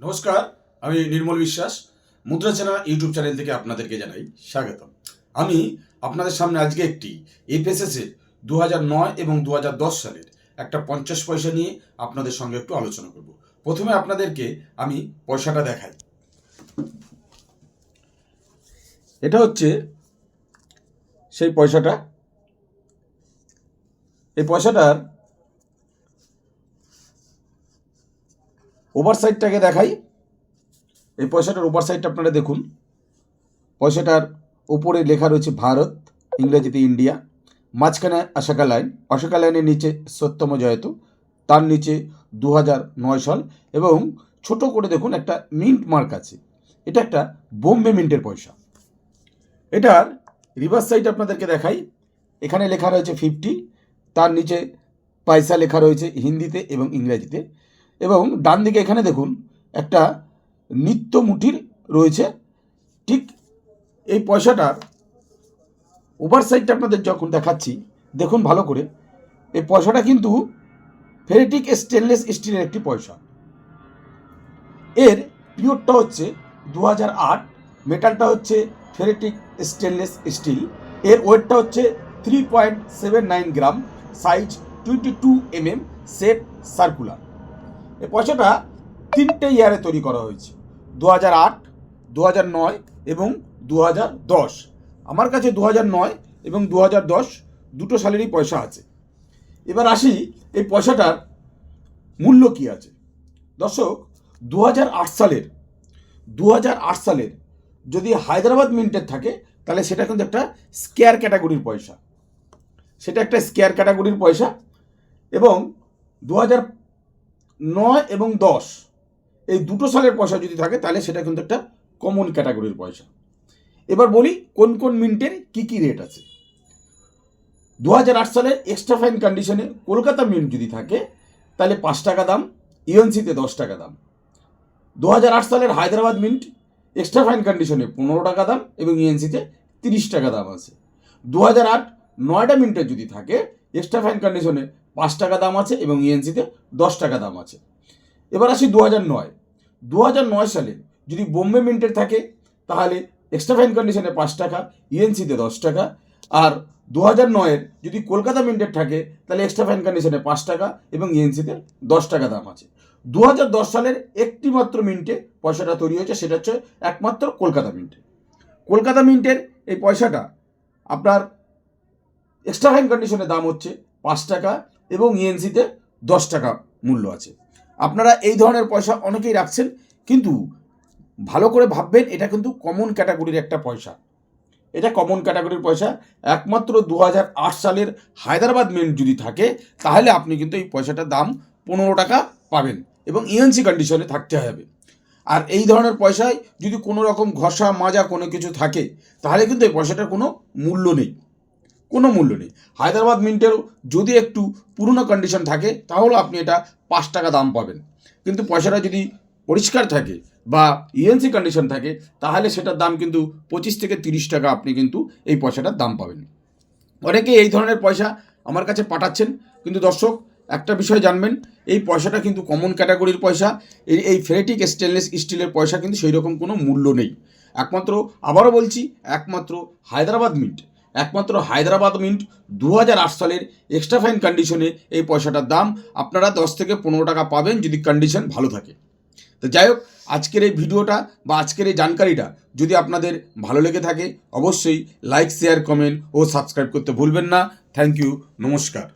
নমস্কার, আমি নির্মল বিশ্বাস। মুদ্রা চেনা ইউটিউব চ্যানেল থেকে আপনাদেরকে জানাই স্বাগতম। আমি আপনাদের সামনে আজকে একটি এফএসএসের দু নয় এবং দু হাজার দশ সালের একটা পঞ্চাশ পয়সা নিয়ে আপনাদের সঙ্গে একটু আলোচনা করব। প্রথমে আপনাদেরকে আমি পয়সাটা দেখাই। এটা হচ্ছে সেই পয়সাটা। এই পয়সাটার ওভার সাইডটাকে দেখাই। এই পয়সাটার ওভার সাইডটা আপনারা দেখুন। পয়সাটার উপরে লেখা রয়েছে ভারত, ইংরেজিতে ইন্ডিয়া। মাঝখানে আশাকা লাইন। আশাকা লাইনের নিচে সত্যম জয়তু। তার নিচে দু নয় সাল এবং ছোট করে দেখুন একটা মিন্ট মার্ক আছে। এটা একটা বোম্বে মিন্টের পয়সা। এটার রিভার্স সাইড আপনাদেরকে দেখাই। এখানে লেখা রয়েছে ফিফটি। তার নিচে পয়সা লেখা রয়েছে হিন্দিতে এবং ইংরেজিতে। এবং ডান দিকে এখানে দেখুন, একটা নিত্য মুঠির রয়েছে। ঠিক এই পয়সাটার ওভার সাইডটা আপনাদের যখন দেখাচ্ছি, দেখুন ভালো করে, এই পয়সাটা কিন্তু ফেরেটিক স্টেনলেস স্টিলের একটি পয়সা। এর পিওরটা হচ্ছে দু মেটালটা হচ্ছে ফেরেটিক স্টেনলেস স্টিল এর ওয়েটটা হচ্ছে three point seven nine gram size twenty two M M shape circular এই পয়সাটা তিনটে ইয়ারে তৈরি করা হয়েছে। দু হাজার আট দু হাজার নয় এবং দু হাজার দশ। আমার কাছে দু হাজার নয় এবং দু হাজার দশ দুটো সালেরই পয়সা আছে। এবার আসি এই পয়সাটার মূল্য কী আছে? দর্শক দু হাজার আট সালের দু হাজার আট সালের যদি হায়দ্রাবাদ মিন্টের থাকে, তাহলে সেটা কিন্তু একটা স্কেয়ার ক্যাটাগরির পয়সা। সেটা একটা স্কেয়ার ক্যাটাগরির পয়সা এবং দু হাজার নয় এবং দশ। এই দুটো সালের পয়সা যদি থাকে, তাহলে সেটা কিন্তু একটা কমন ক্যাটাগরির পয়সা। এবার বলি, কোন কোন মিন্টের কি কি রেট আছে? দু সালের এক্সট্রা ফাইন কন্ডিশনে কলকাতা মিন্ট যদি থাকে, তাহলে পাঁচ টাকা দাম ইউএনসিতে দশ টাকা দাম। দু হাজার আট সালের হায়দ্রাবাদ মিন্ট এক্সট্রা ফাইন কন্ডিশনে পনেরো টাকা দাম এবং ইউএনসিতে তিরিশ টাকা দাম আছে। দু হাজার আট নয়ডা মিন্টের যদি থাকে এক্সট্রা ফাইন কন্ডিশনে পাঁচ টাকা দাম আছে এবং ইএনসিতে দশ টাকা দাম আছে। এবার আসি দু হাজার নয়। দু হাজার নয় সালে যদি বোম্বে মিন্টের থাকে, তাহলে এক্সট্রা ফাইন কন্ডিশনে পাঁচ টাকা ইএনসিতে দশ টাকা। আর দু হাজার নয়ের যদি কলকাতা মিন্টের থাকে, তাহলে এক্সট্রা ফাইন কন্ডিশনে পাঁচ টাকা এবং ইএনসিতে দশ টাকা দাম আছে। দু হাজার দশ সালের একটি মাত্র মিন্টে পয়সাটা তৈরি হয়েছে, সেটা হচ্ছে একমাত্র কলকাতা মিন্টে কলকাতা মিন্টের এই পয়সাটা আপনার এক্সট্রা ফাইন কন্ডিশনের দাম হচ্ছে পাঁচ টাকা এবং ইএনসিতে দশ টাকা মূল্য আছে। আপনারা এই ধরনের পয়সা অনেকেই রাখছেন, কিন্তু ভালো করে ভাববেন, এটা কিন্তু কমন ক্যাটাগরির একটা পয়সা। এটা কমন ক্যাটাগরির পয়সা। একমাত্র দু হাজার আট সালের হায়দ্রাবাদ মিন্ট যদি থাকে, তাহলে আপনি কিন্তু এই পয়সাটার দাম পনেরো টাকা পাবেন এবং ইএনসি কন্ডিশনে থাকতে হবে। আর এই ধরনের পয়সায় যদি কোনো রকম ঘষা, মাজা কোনো কিছু থাকে, তাহলে কিন্তু এই পয়সাটার কোনো মূল্য নেই। কোনো মূল্য নেই। হায়দ্রাবাদ মিন্টেরও যদি একটু পুরনো কন্ডিশন থাকে, তাহলে আপনি এটা পাঁচ টাকা দাম পাবেন। কিন্তু পয়সাটা যদি পরিষ্কার থাকে বা ইএনসি কন্ডিশন থাকে, তাহলে সেটার দাম কিন্তু পঁচিশ থেকে তিরিশ টাকা আপনি কিন্তু এই পয়সাটার দাম পাবেন। অনেকে এই ধরনের পয়সা আমার কাছে পাঠাচ্ছেন, কিন্তু দর্শক, একটা বিষয় জানবেন, এই পয়সাটা কিন্তু কমন ক্যাটাগরির পয়সা, এই এই ফেরেটিক স্টেনলেস স্টিলের পয়সা কিন্তু সেই রকম কোনো মূল্য নেই। একমাত্র, আবারও বলছি, একমাত্র হায়দ্রাবাদ মিন্ট। একমাত্র হায়দ্রাবাদ মিন্ট দু হাজার আট সালের এক্সট্রা ফাইন কন্ডিশনে এই পয়সাটার দাম আপনারা দশ থেকে পনেরো টাকা পাবেন যদি কন্ডিশন ভালো থাকে। তো যাই হোক, আজকের এই ভিডিওটা বা আজকের এই জানকারিটা যদি আপনাদের ভালো লেগে থাকে, অবশ্যই লাইক শেয়ার কমেন্ট ও সাবস্ক্রাইব করতে ভুলবেন না। থ্যাংক ইউ নমস্কার।